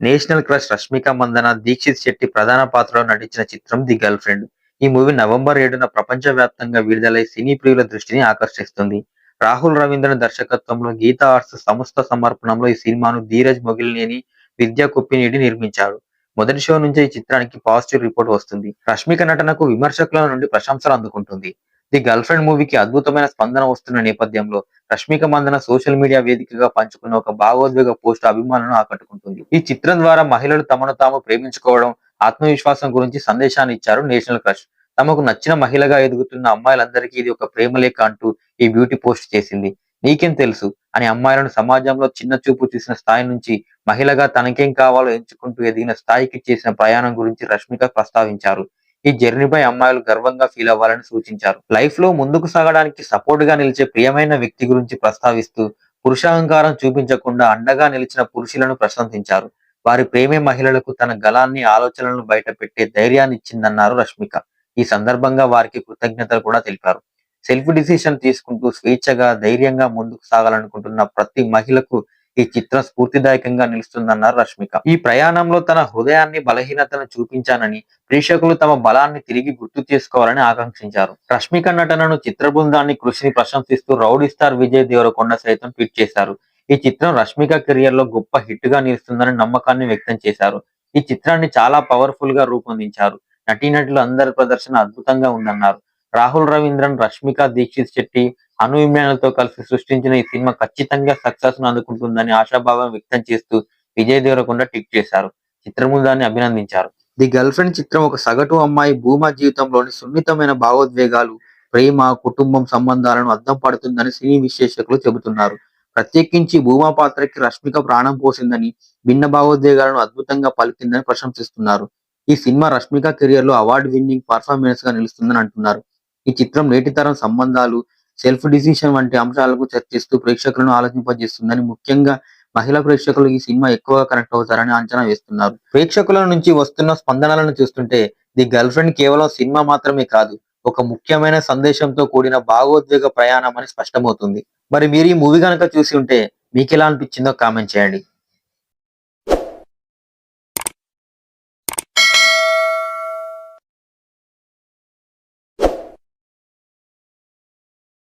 National crush Rashmika Mandanna Dixit Shetty ప్రధాన పాత్రలో నటించిన చిత్రం ది గర్ల్ ఫ్రెండ్. ఈ మూవీ నవంబర్ ఏడున ప్రపంచ వ్యాప్తంగా విడుదలై సినీ ప్రియుల దృష్టిని ఆకర్షిస్తుంది. రాహుల్ రవీంద్రన్ దర్శకత్వంలో గీతా ఆర్ట్స్ సంస్థ సమర్పణంలో ఈ సినిమాను ధీరజ్ మొగిలినేని విద్యా కుప్పినేడి నిర్మించారు మొదటి షో నుంచే ఈ చిత్రానికి పాజిటివ్ రిపోర్ట్ వస్తుంది. రష్మిక నటనకు విమర్శకుల నుండి ప్రశంసలు అందుకుంటుంది. ది గర్ల్ ఫ్రెండ్ మూవీకి అద్భుతమైన స్పందన వస్తున్న నేపథ్యంలో రష్మిక మందన సోషల్ మీడియా వేదికగా పంచుకున్న ఒక భావోద్వేగ పోస్ట్ అభిమానులను ఆకట్టుకుంటుంది. ఈ చిత్రం ద్వారా మహిళలు తమను తాము ప్రేమించుకోవడం ఆత్మవిశ్వాసం గురించి సందేశాన్ని ఇచ్చారు నేషనల్ క్రష్. తమకు నచ్చిన మహిళగా ఎదుగుతున్న అమ్మాయిలందరికీ ఇది ఒక ప్రేమలేఖ అంటూ ఈ బ్యూటీ పోస్ట్ చేసింది. నీకేం తెలుసు? అని అమ్మాయిలను సమాజంలో చిన్న చూపు చూసిన స్థాయి నుంచి మహిళగా తనకేం కావాలో ఎంచుకుంటూ ఎదిగిన స్థాయికి చేసిన ప్రయాణం గురించి రష్మిక ప్రస్తావించారు. ఈ జర్నీపై అమ్మాయిలు గర్వంగా ఫీల్ అవ్వాలని సూచించారు. లైఫ్లో ముందుకు సాగడానికి సపోర్ట్గా నిలిచే ప్రియమైన వ్యక్తి గురించి ప్రస్తావిస్తూ పురుషాహంకారం చూపించకుండా అండగా నిలిచిన పురుషులను ప్రశంసించారు. వారి ప్రేమే మహిళలకు తన గలాన్ని ఆలోచనలను బయట పెట్టే ధైర్యాన్ని ఇచ్చిందన్నారు రష్మిక. ఈ సందర్భంగా వారికి కృతజ్ఞతలు కూడా తెలిపారు. సెల్ఫ్ డిసిషన్ తీసుకుంటూ స్వేచ్ఛగా ధైర్యంగా ముందుకు సాగాలనుకుంటున్న ప్రతి మహిళకు ఈ చిత్రం స్ఫూర్తిదాయకంగా నిలుస్తుందన్నారు రష్మిక. ఈ ప్రయాణంలో తన హృదయాన్ని బలహీనతను చూపించానని ప్రేక్షకులు తమ బలాన్ని తిరిగి గుర్తు చేసుకోవాలని ఆకాంక్షించారు. రష్మిక నటనను చిత్ర బృందాన్ని కృషిని ప్రశంసిస్తూ రౌడీ స్టార్ విజయ్ దేవరకొండ సైతం ట్వీట్ చేశారు. ఈ చిత్రం రష్మిక కెరియర్లో గొప్ప హిట్గా నిలుస్తుందని నమ్మకాన్ని వ్యక్తం చేశారు. ఈ చిత్రాన్ని చాలా పవర్ఫుల్గా రూపొందించారు. నటీనటులు అందరి ప్రదర్శన అద్భుతంగా ఉందన్నారు. రాహుల్ రవీంద్రన్ రష్మిక దీక్షిత్ శెట్టి అను ఇమ్రాన్లతో కలిసి సృష్టించిన ఈ సినిమా ఖచ్చితంగా సక్సెస్ను అందుకుంటుందని ఆశాభావం వ్యక్తం చేస్తూ విజయ్ దేవరకొండ ట్వీట్ చేశారు. చిత్రబృందాన్ని అభినందించారు. ది గర్ల్ ఫ్రెండ్ చిత్రం ఒక సగటు అమ్మాయి భూమా జీవితంలోని సున్నితమైన భావోద్వేగాలు ప్రేమ కుటుంబం సంబంధాలను అద్దం పడుతుందని సినీ విశ్లేషకులు చెబుతున్నారు. ప్రత్యేకించి భూమా పాత్రకి రష్మిక ప్రాణం పోసిందని భిన్న భావోద్వేగాలను అద్భుతంగా పలికిందని ప్రశంసిస్తున్నారు. ఈ సినిమా రష్మిక కెరియర్లో అవార్డు విన్నింగ్ పర్ఫార్మెన్స్గా నిలుస్తుందని అంటున్నారు. ఈ చిత్రం నేటి తరం సంబంధాలు సెల్ఫ్ డిసిషన్ వంటి అంశాలకు చర్చిస్తూ ప్రేక్షకులను ఆలోచింపజేస్తుందని ముఖ్యంగా మహిళా ప్రేక్షకులు ఈ సినిమా ఎక్కువగా కనెక్ట్ అవుతారని అంచనా వేస్తున్నారు. ప్రేక్షకుల నుంచి వస్తున్న స్పందనలను చూస్తుంటే ది గర్ల్ ఫ్రెండ్ కేవలం సినిమా మాత్రమే కాదు ఒక ముఖ్యమైన సందేశంతో కూడిన భావోద్వేగ ప్రయాణం అని స్పష్టమవుతుంది. మరి మీరు ఈ మూవీ కనుక చూసి ఉంటే మీకు ఎలా అనిపించిందో కామెంట్ చేయండి.